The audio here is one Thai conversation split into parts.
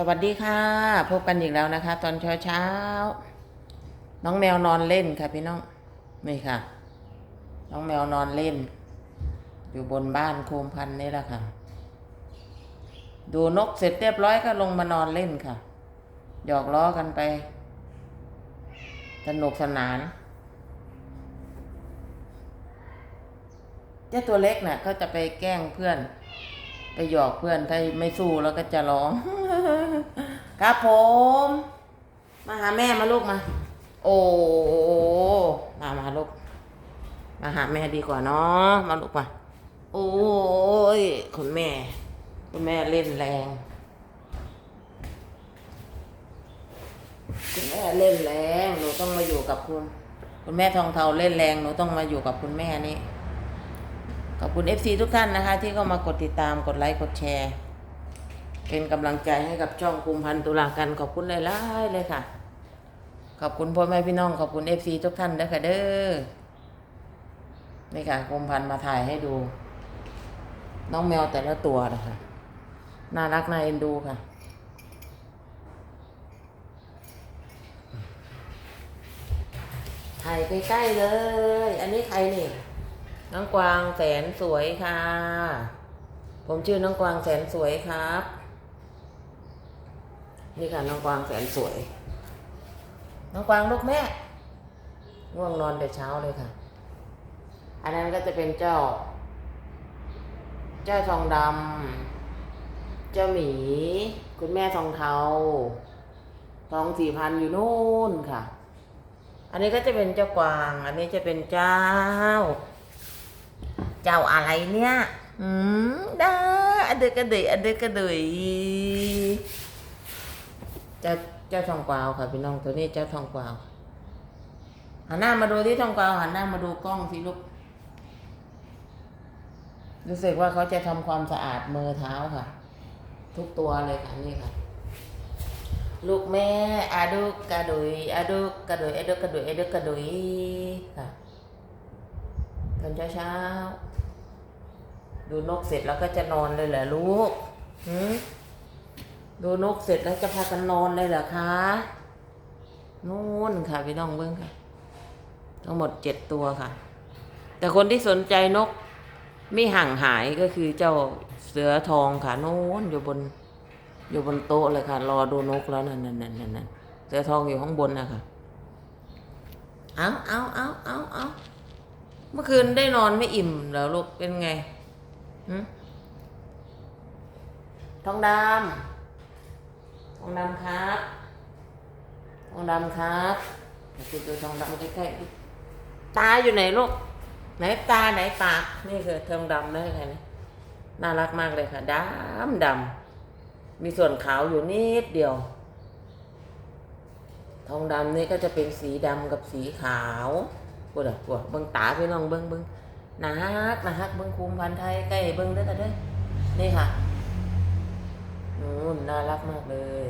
สวัสดีค่ะ พบกันอีกแล้วนะคะ ตอนเช้าเช้าน้องแมวนอนเล่นค่ะพี่น้องนี่ค่ะ น้องแมวนอนเล่น อยู่บนบ้านโคมพันนี่แหละค่ะ ดูนกเสร็จเรียบร้อยก็ลงมานอนเล่นค่ะ หยอกล้อกันไป สนุกสนานเจ้าตัวเล็กน่ะเขาจะไปแกล้งเพื่อน ไปหยอกเพื่อนถ้าไม่สู้แล้วก็จะร้อง ครับผม มาหาแม่มาลูกมา โอ้มามาลูก มาหาแม่ดีกว่าเนาะมาลูกมาโอ้ยคุณแม่ คุณแม่เล่นแรงคุณแม่เล่นแรงหนูต้องมาอยู่กับคุณคุณแม่ทองเทาเล่นแรงหนูต้องมาอยู่กับคุณแม่นี่ขอบคุณ FC ทุกท่านนะคะ ที่เข้ามากดติดตามกดไลค์กดแชร์ เป็นกำลังใจให้กับช่องคุมพันตุลากันขอบคุณหลายๆเลยค่ะ ขอบคุณพ่อแม่พี่น้องขอบคุณ FC ทุกท่านด้วยค่ะเด้อนี่ค่ะคุมพันมาถ่ายให้ดู น้องแมวแต่ละตัวนะคะน่ารักน่าเอ็นดูค่ะถ่ายใกล้ๆเลย อันนี้ใครนี่ น้องกวางแสนสวยค่ะ ผมชื่อน้องกวางแสนสวยครับ นี่ค่ะน้องกวางแสนสวย น้องกวางลูกแม่ ง่วงนอนแต่เช้าเลยค่ะ อันนั้นก็จะเป็นเจ้า เจ้าทองดำ เจ้าหมี คุณแม่ทองเทา ทองสี่พันอยู่นู่นค่ะ อันนี้ก็จะเป็นเจ้ากวาง อันนี้จะเป็นเจ้า เจ้าอะไรเนี่ย อืมได้อันเดกกระเดยอันเดกกระเดย เจ้าเจ้าทองกวาวค่ะพี่น้องตัวนี้เจ้าทองกวาวหันหน้ามาดูที่ทองกวาวหันหน้ามาดูกล้องสิลูกรู้สึกว่าเขาจะทำความสะอาดมือเท้าค่ะ ทุกตัวเลยค่ะนี่ค่ะ ลูกแม่อาดุกกระดุยอาดุกกระดุยอาดุกกระดุยอาดุกกระดุยค่ะตอนเช้าเช้าดูนกเสร็จแล้วก็จะนอนเลยเหรอลูกหืม ดูนกเสร็จแล้วจะพากันนอนเลยเหรอคะนู่นค่ะพี่น้องเบิ้งค่ะ ทั้งหมดเจ็ดตัวค่ะ แต่คนที่สนใจนกไม่ห่างหายก็คือเจ้าเสือทองค่ะโน้นอยู่บน อยู่บนโต๊ะเลยค่ะ รอดูนกแล้วนั่นนั่นนั่นนั่นเสือทองอยู่ข้างบนนะคะเอาเอาเอาเอาเอาเมื่อคืนได้นอนไม่อิ่มเหรอลูกเป็นไงทองดำ ทองดำครับทองดำครับดูตัวทองดำใกล้ๆดิตาอยู่ไหนลูก ไหนตาไหนปากนี่คือทองดำได้ไงนะน่ารักมากเลยค่ะดำดำมีส่วนขาวอยู่นิดเดียว ทองดำนี่ก็จะเป็นสีดำกับสีขาวปวดปวดเบิ้งตาพี่น้องเบิ้งเบิ้งนะฮักนะฮักเบิ้งคุมพันไทยใกล้เบิ้งเด้อค่ะเด้นี่ค่ะ นู่นน่ารักมากเลย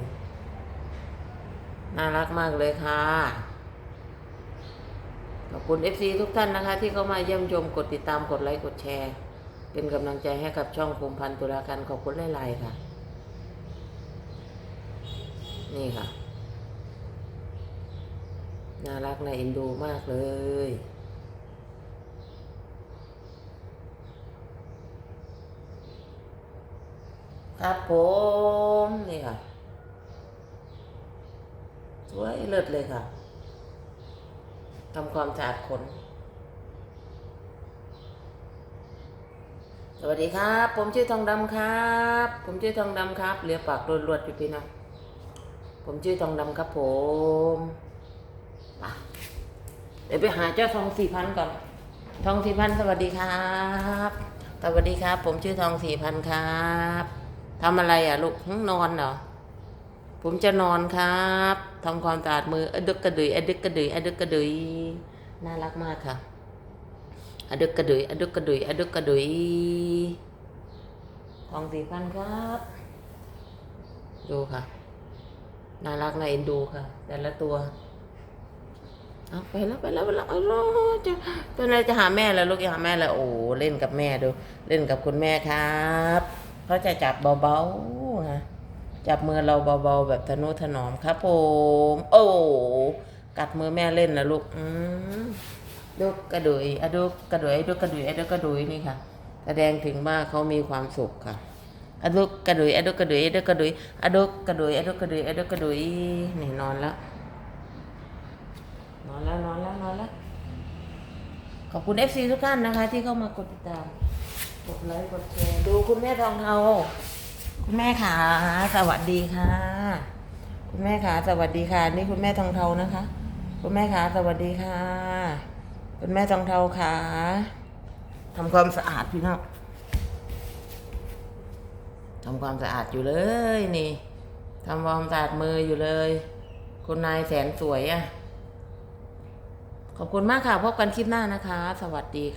น่ารักมากเลยค่ะ ขอบคุณ FC ทุกท่านนะคะ ที่เข้ามาเยี่ยมชมกดติดตามกดไลค์กดแชร์ เป็นกำลังใจให้กับช่องคุมพันธุ์ตุลาการขอบคุณหลายๆค่ะ นี่ค่ะ น่ารักน่าเอ็นดูมากเลย ครับผมนี่ค่ะ สวยเลิศเลยค่ะทำความสะอาดขน สวัสดีครับ ผมชื่อทองดำครับ ผมชื่อทองดำครับเหลือปากรวดๆอยู่พี่น้องผมชื่อทองดำครับผมเดี๋ยวไปหาเจ้าทองสี่พันก่อน ทองสี่พันสวัสดีครับ สวัสดีครับ ผมชื่อทองสี่พันครับ ทำอะไรอะลูกหึนอนเหรอ ผมจะนอนครับทำความสะอาดมืออดึกกระดุยอดึกกระดุยอดึกกระดุยน่ารักมากค่ะอดึกกระดุยอดึกกระดุยอดึกกระดุยทองสี่พันครับ ดูค่ะ น่ารักน่าเอ็นดูค่ะ แต่ละตัวเอาไปแล้วไปแล้วไปแล้วเอาล่ะจะตัวไหนจะหาแม่แล้วลูกจะหาแม่แล้วโอ้เล่นกับแม่ดู เล่นกับคุณแม่ครับ เขาจะจับเบาๆนะจับมือเราเบาๆแบบทนุถนอมครับผมโอ้กัดมือแม่เล่นนะลูกอืมดุกกระดุยอะดุกกระดุยอดุกกระดุยอะดุกกระดุยนี่ค่ะ แสดงถึงว่าเขามีความสุขค่ะอะดุกกระดุยอะดุกกระดุยอะดุกกระดุยอะดุกกระดุยอะดุกกระดุยอะดุกกระดุยนี่นอนแล้วนอนแล้วนอนแล้วนอนแล้วขอบคุณ FC ทุกท่านนะคะ ที่เข้ามากดติดตาม กดไลค์กดแชร์ดูคุณแม่ทองเทาคุณแม่ขาสวัสดีค่ะ คุณแม่ขาสวัสดีค่ะ นี่คุณแม่ทองเทานะคะ คุณแม่ขาสวัสดีค่ะ คุณแม่ทองเทาขาทำความสะอาดพี่น้องทำความสะอาดอยู่เลยนี่ทำความสะอาดมืออยู่เลย คุณนายแสนสวยอะ่ะ ขอบคุณมากค่ะ พบกันคลิปหน้านะคะ สวัสดี